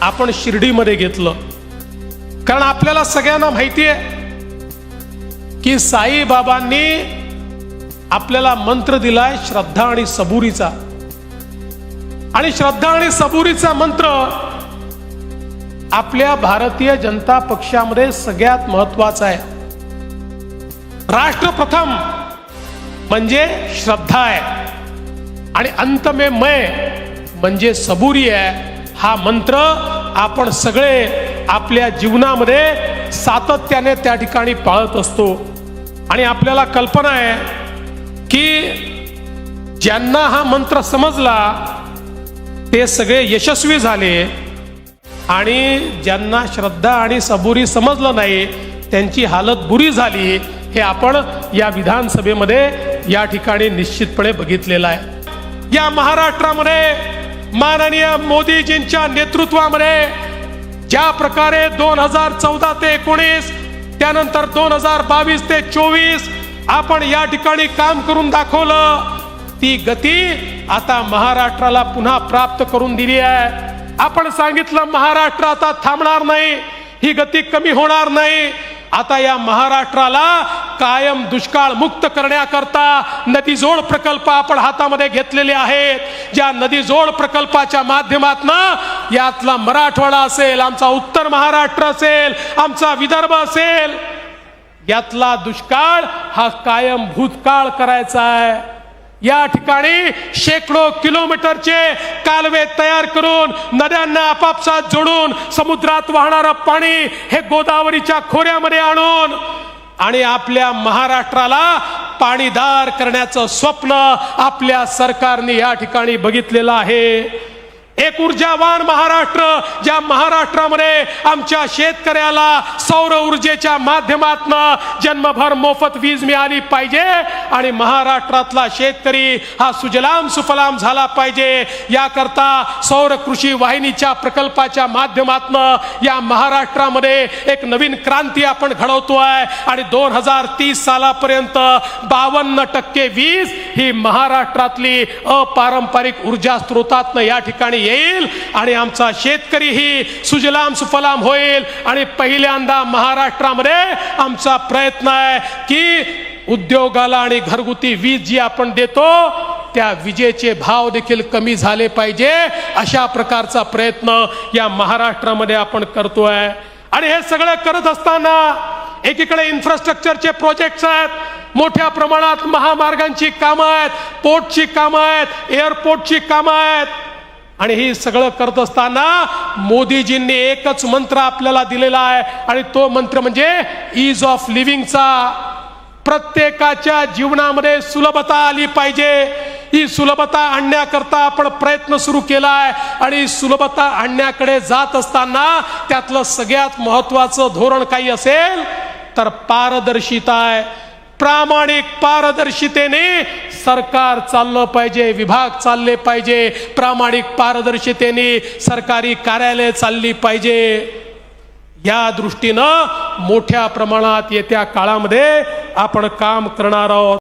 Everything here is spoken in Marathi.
आपण शिर्डीमध्ये घेतलं. कारण आपल्याला सगळ्यांना माहिती आहे की साईबाबांनी आपल्याला मंत्र दिलाय श्रद्धा आणि सबुरीचा. आणि श्रद्धा आणि सबुरीचा मंत्र आपल्या भारतीय जनता पक्षामध्ये सगळ्यात महत्त्वाचा आहे. राष्ट्रप्रथम म्हणजे श्रद्धा आहे. आणि अंत में मय म्हणजे सबुरी आहे. हा मंत्र आपण सगळे आपल्या जीवनामध्ये सातत्याने त्या ठिकाणी पाळत असतो. आणि आपल्याला कल्पना आहे की ज्यांना हा मंत्र समजला ते सगळे यशस्वी झाले. आणि ज्यांना श्रद्धा आणि सबुरी समजलं नाही त्यांची हालत बुरी झाली हे आपण या विधानसभेमध्ये या ठिकाणी निश्चितपणे बघितलेलं आहे. या महाराष्ट्रामध्ये माननीय मोदीजींच्या नेतृत्वामध्ये ज्या प्रकारे दोन हजार चौदा ते एकोणीस त्यानंतर दोन हजार बावीस ते चोवीस आपण या ठिकाणी काम करून दाखवलं ती गती आता महाराष्ट्राला पुन्हा प्राप्त करून दिली आहे. आपण सांगितलं महाराष्ट्र आता थांबणार नाही ही गती कमी होणार नाही. आता या महाराष्ट्राला कायम दुष्काळ मुक्त करण्याकरता नदी जोड प्रकल्प आपण हातामध्ये घेतलेले आहेत. ज्या नदी जोड प्रकल्पाच्या माध्यमातनं यातला मराठवाडा असेल आमचा उत्तर महाराष्ट्र असेल आमचा विदर्भ असेल यातला दुष्काळ हा कायम भूतकाळ करायचा आहे. या ठिकाणी शेकडो किलोमीटरचे कालवे तयार करून नद्यांना आपापसात जोडून समुद्रात वाहणारं पाणी हे गोदावरीच्या खोऱ्यामध्ये आणून आणि आपल्या महाराष्ट्राला पाणीदार करण्याचं स्वप्न आपल्या सरकारने या ठिकाणी बघितलेलं आहे. एक ऊर्जावान महाराष्ट्र ज्या महाराष्ट्रामध्ये आमच्या शेतकऱ्याला सौर ऊर्जेच्या माध्यमातून जन्मभर मोफत वीज मिळाली पाहिजे आणि महाराष्ट्रातला शेतकरी हा सुजलाम सुफलाम झाला पाहिजे. याकरता सौर कृषी वाहिनीच्या प्रकल्पाच्या माध्यमातून या महाराष्ट्रामध्ये एक नवीन क्रांती आपण घडवतोय आणि दोन हजार तीस सालापर्यंत बावन्न टक्के वीज ही महाराष्ट्रातली अपारंपरिक ऊर्जा स्रोतातनं या ठिकाणी येईल आणि आमचा शेतकरीही सुजलाम सुफलाम होईल. आणि पहिल्यांदा महाराष्ट्रामध्ये आमचा प्रयत्न आहे की उद्योगाला आणि घरगुती वीज जी आपण देतो त्या विजेचे भाव देखील कमी झाले पाहिजे. अशा प्रकारचा प्रयत्न या महाराष्ट्रामध्ये आपण करतोय. आणि हे सगळं करत असताना एकीकडे इन्फ्रास्ट्रक्चरचे प्रोजेक्ट्स आहेत. मोठ्या प्रमाणात महामार्गांची कामं आहेत पोर्टची कामं आहेत एअरपोर्टची कामं आहेत. आणि हे सगळं करत असताना मोदीजींनी एकच मंत्र आपल्याला दिलेला आहे. आणि तो मंत्र म्हणजे इज ऑफ लिव्हिंगचा प्रत्येकाच्या जीवनामध्ये सुलभता आली पाहिजे. ही सुलभता आणण्याकरता आपण प्रयत्न सुरू केला आहे. आणि सुलभता आणण्याकडे जात असताना त्यातलं सगळ्यात महत्वाचं धोरण काही असेल तर पारदर्शिता आहे. प्रामाणिक पारदर्शितेने सरकार चाललं पाहिजे विभाग चालले पाहिजे प्रामाणिक पारदर्शितेने सरकारी कार्यालय चालली पाहिजे. या दृष्टीनं मोठ्या प्रमाणात येत्या काळामध्ये आपण काम करणार आहोत.